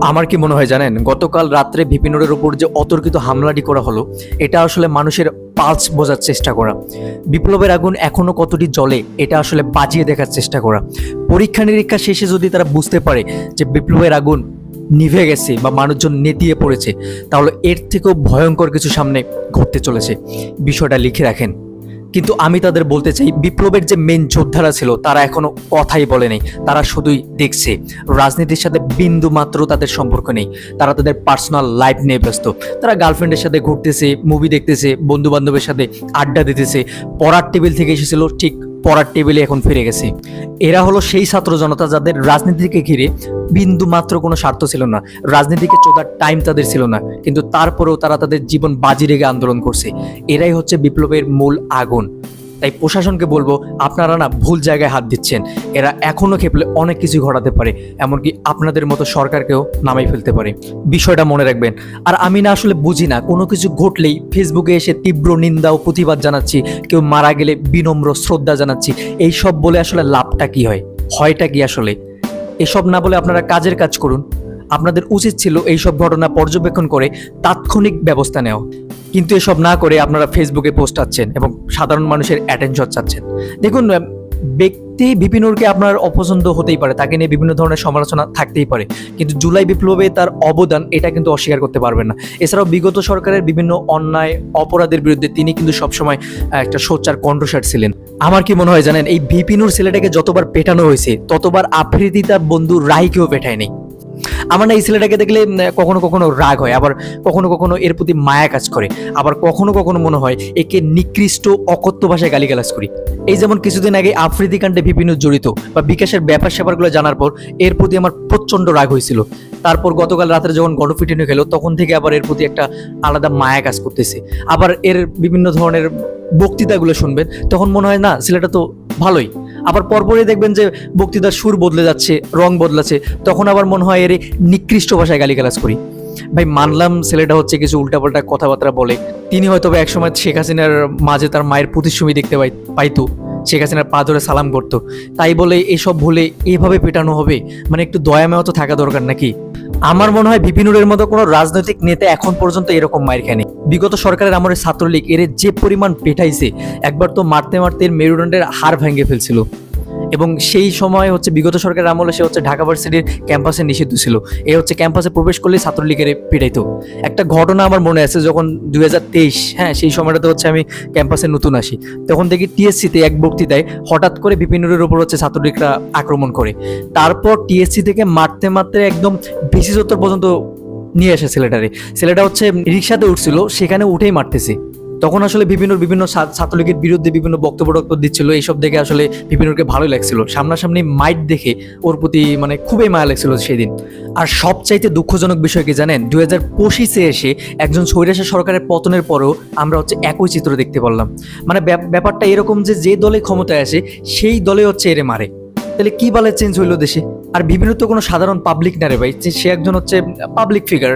আমার কি মনে হয় জানেন, গতকাল রাত্রে বিপিনুরের উপর যে অতর্কিত হামলাটি করা হলো, এটা আসলে মানুষের পালস বোঝার চেষ্টা করা। বিপ্লবের আগুন এখনও কতটি জ্বলে, এটা আসলে বাজিয়ে দেখার চেষ্টা করা। পরীক্ষা নিরীক্ষা শেষে যদি তারা বুঝতে পারে যে বিপ্লবের আগুন নিভে গেছে বা মানুষজন নেতিয়ে পড়েছে, তাহলে এর থেকেও ভয়ঙ্কর কিছু সামনে ঘটতে চলেছে। বিষয়টা লিখে রাখেন। কিন্তু আমি তাদের বলতে চাই, বিপ্লবের যে মেন যোদ্ধারা ছিল, তারা এখনও কথাই বলেনি তারা শুধুই দেখছে। রাজনীতির সাথে বিন্দু মাত্র তাদের সম্পর্ক নেই। তারা তাদের পার্সোনাল লাইফ নিয়ে ব্যস্ত। তারা গার্লফ্রেন্ডের সাথে ঘুরতেছে মুভি দেখতেছে বন্ধু বান্ধবের সাথে আড্ডা দিতেছে। পড়ার টেবিল থেকে এসেছিল ঠিক পড়ার টেবিলে এখন ফিরে গেছে। এরা হলো সেই ছাত্র জনতা যাদের রাজনীতিকে ঘিরে বিন্দু মাত্র কোনো স্বার্থ ছিল না। রাজনীতিকে চোদার টাইম তাদের ছিল না, কিন্তু তারপরেও তারা তাদের জীবন বাজি রেগে আন্দোলন করছে। এরাই হচ্ছে বিপ্লবের মূল আগুন। তাই প্রশাসনকে বলব, আপনারা না ভুল জায়গায় হাত দিচ্ছেন। এরা এখনও খেপলে অনেক কিছু ঘটাতে পারে, এমনকি আপনাদের মতো সরকারকেও নামাই ফেলতে পারে। বিষয়টা মনে রাখবেন। আর আমি না আসলে বুঝি না, কোনো কিছু ঘটলেই ফেসবুকে এসে তীব্র নিন্দা ও প্রতিবাদ জানাচ্ছি, কেউ মারা গেলে বিনম্র শ্রদ্ধা জানাচ্ছি। এই সব বলে আসলে লাভটা কি হয়? হয়টা কি আসলে? এসব না বলে আপনারা কাজের কাজ করুন। আপনাদের উচিত ছিল এই সব ঘটনা পর্যবেক্ষণ করে তাৎক্ষণিক ব্যবস্থা নেওয়া। কিন্তু এসব না করে আপনারা ফেসবুকে পোস্ট আচ্ছেন এবং সাধারণ মানুষের অ্যাটেনশন চাচ্ছেন। দেখুন ব্যক্তি বিপিনুরকে আপনার অপছন্দ হতেই পারে, তাকে নিয়ে বিভিন্ন ধরনের সমালোচনা থাকতেই পারে। কিন্তু জুলাই বিপ্লবে তার অবদান এটা কিন্তু অস্বীকার করতে পারবেন না। এছাড়াও বিগত সরকারের বিভিন্ন অন্যায়, অপরাধের বিরুদ্ধে তিনি কিন্তু সবসময় একটা সোচ্চার কণ্ঠস্বার ছিলেন। আমার কি মনে হয় জানেন, এই বিপিনুর ছেলেটাকে যতবার পেটানো হয়েছে, ততবার আফ্রিদি তার বন্ধু রাহিকেও পেটায়নি। আমার না এই ছেলেটাকে দেখলে কখনো কখনো রাগ হয়, আবার কখনো কখনো এর প্রতি মায়া কাজ করে, আবার কখনো কখনো মনে হয় একে নিকৃষ্ট, অকথ্য ভাষায় গালিগালাজ করি। এই যেমন কিছুদিন আগে আফ্রিদি কাণ্ডে বিভিন্ন জড়িত বা বিকাশের ব্যাপার স্যাপারগুলো জানার পর এর প্রতি আমার প্রচণ্ড রাগ হয়েছিল। তারপর গতকাল রাত্রে যখন গণফিটিনে খেলো, তখন থেকে আবার এর প্রতি একটা আলাদা মায়া কাজ করতেছে। আবার এর বিভিন্ন ধরনের বক্তৃতাগুলো শুনবেন, তখন মনে হয়, না, ছেলেটা তো ভালোই। আবার পরপরই দেখবেন যে বক্তৃতার সুর বদলে যাচ্ছে, রং বদলাচ্ছে, তখন আবার মনে হয় এর নিকৃষ্ট ভাষায় গালিগালাজ করি। ভাই, মানলাম ছেলেটা হচ্ছে কিছু উল্টাপাল্টা কথাবার্তা বলে। তিনি হয়তো বা একসময় শেখ হাসিনার মাঝে তার মায়ের প্রতিচ্ছবি দেখতে পাই, পাইতো, শেখ হাসিনার পা ধরে সালাম করতো। তাই বলে এসব ভুলে এভাবে পেটানো হবে? মানে একটু দয়ামেও তো থাকা দরকার নাকি? আমার মনে হয় বিপিনুরের মতো কোনো রাজনৈতিক নেতা এখন পর্যন্ত এরকম মায়ের খায়নি বিগত সরকারের আমলে ছাত্রলীগ এর যে পরিমাণ পেটাইছে, একবার তো মারতে মারতে মেরুদণ্ডের হাড় ভেঙে ফেলছিল। এবং সেই সময় হচ্ছে বিগত সরকারের আমলে সে হচ্ছে ঢাকা ভার্সিটির ক্যাম্পাসে নিষিদ্ধ ছিল। এ হচ্ছে ক্যাম্পাসে প্রবেশ করলে ছাত্রলীগের পিটাইতো। একটা ঘটনা আমার মনে আছে যখন দু হাজার তেইশ হ্যাঁ সেই সময়টাতে হচ্ছে আমি ক্যাম্পাসে নতুন আসি। তখন দেখি টিএসসিতে এক বক্তৃতায় হঠাৎ করে বিপিনুরের উপর হচ্ছে ছাত্রলীগরা আক্রমণ করে। তারপর টিএসসি থেকে মারতে মারতে একদম বেশি পর্যন্ত নিয়ে আসে ছেলেটারে। ছেলেটা হচ্ছে রিক্সাতে উঠছিল, সেখানে উঠেই মারতেছে। তখন আসলে বিভিন্ন বিভিন্ন ছাত্রলীগের বিরুদ্ধে বিভিন্ন বক্তব্য টক্তব্য দিচ্ছিল, এইসব দেখে আসলে বিপিনুরকে ভালোই লাগছিল। সামনাসামনি মাইট দেখে ওর প্রতি মানে খুবই মায়া লাগছিল সেদিন। আর সবচাইতে দুঃখজনক বিষয় কি জানেন? দু হাজার পঁচিশে এসে একজন স্বৈরাচার সরকারের পতনের পরেও আমরা হচ্ছে একই চিত্র দেখতে পারলাম। মানে ব্যাপ- ব্যাপারটা এরকম যে যে দলে ক্ষমতায় আসে, সেই দলে হচ্ছে এরে মারে। তাহলে কী বলে চেঞ্জ হইল দেশে? আর বিভিন্ন তো কোনো সাধারণ পাবলিক না রে ভাই। সে একজন হচ্ছে পাবলিক ফিগার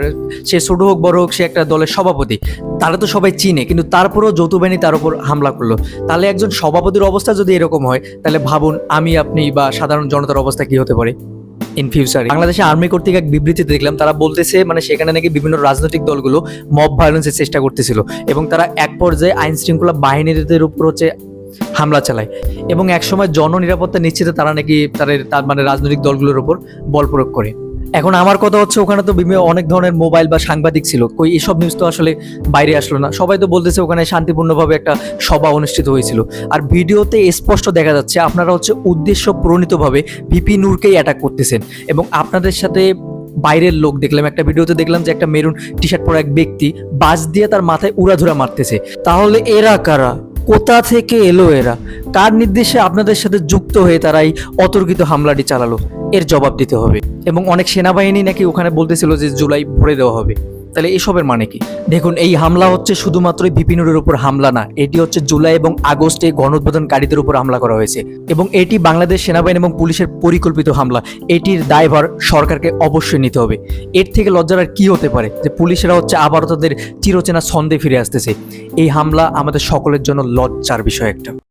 সে ছোট হোক, বড় হোক, সে একটা দলের সভাপতি। তারা তো সবাই চিনে, কিন্তু তারপরেও যৌথ বাহিনী তার উপর হামলা করল। তাহলে একজন সভাপতির অবস্থা যদি এরকম হয়, তাহলে ভাবুন আমি, আপনি বা সাধারণ জনতার অবস্থা কি হতে পারে? ইন ফিউচার বাংলাদেশে আর্মি কর্তৃক এক বিবৃতিতে দেখলাম, তারা বলতেছে মানে সেখানে নাকি বিভিন্ন রাজনৈতিক দলগুলো মব ভায়োলেন্সের চেষ্টা করতেছিল। এবং তারা এক পর্যায়ে আইন শৃঙ্খলা বাহিনীদের উপর হচ্ছে হামলা চালায়। এবং একসময় জননিরাপত্তা নিশ্চিতে তারা নাকি তাদের তার মানে রাজনৈতিক দলগুলোর উপর বল প্রয়োগ করে। এখন আমার কথা হচ্ছে ওখানে তো বিভিন্ন অনেক ধরনের মোবাইল বা সাংবাদিক ছিল। কই এসব নিউজ তো আসলে বাইরে আসলো না। সবাই তো বলতেছে ওখানে শান্তিপূর্ণভাবে একটা সভা অনুষ্ঠিত হয়েছিল। আর ভিডিওতে স্পষ্ট দেখা যাচ্ছে আপনারা হচ্ছে উদ্দেশ্য প্রণীতভাবে ভিপি নূরকেই অ্যাটাক করতেছেন। এবং আপনাদের সাথে বাইরের লোক দেখলাম, একটা ভিডিওতে দেখলাম যে একটা মেরুন টি শার্ট পরা এক ব্যক্তি বাস দিয়ে তার মাথায় উড়াধুরা মারতেছে। তাহলে এরা কারা? কোথা থেকে এলো এরা? কার নির্দেশে আপনাদের সাথে যুক্ত হয়ে তারা এই অতর্কিত হামলাটি চালালো? এর জবাব দিতে হবে। এবং অনেক সেনাবাহিনী নাকি ওখানে বলতেছিল যে জুলাই ভরে দেওয়া হবে। তাহলে এসবের মানে কি? দেখুন, এই হামলা হচ্ছে শুধুমাত্র বিপিনুরের উপর হামলা না, এটি হচ্ছে জুলাই এবং আগস্টে গণউদ্বোধনকারীদের উপর হামলা করা হয়েছে এবং এটি বাংলাদেশ সেনাবাহিনী এবং পুলিশের পরিকল্পিত হামলা। এটির দায়ভার সরকারকে অবশ্যই নিতে হবে। এর থেকে লজ্জার আর কি হতে পারে যে পুলিশেরা হচ্ছে আবারও তাদের চিরচেনা ছন্দে ফিরে আসতেছে? এই হামলা আমাদের সকলের জন্য লজ্জার বিষয় একটা।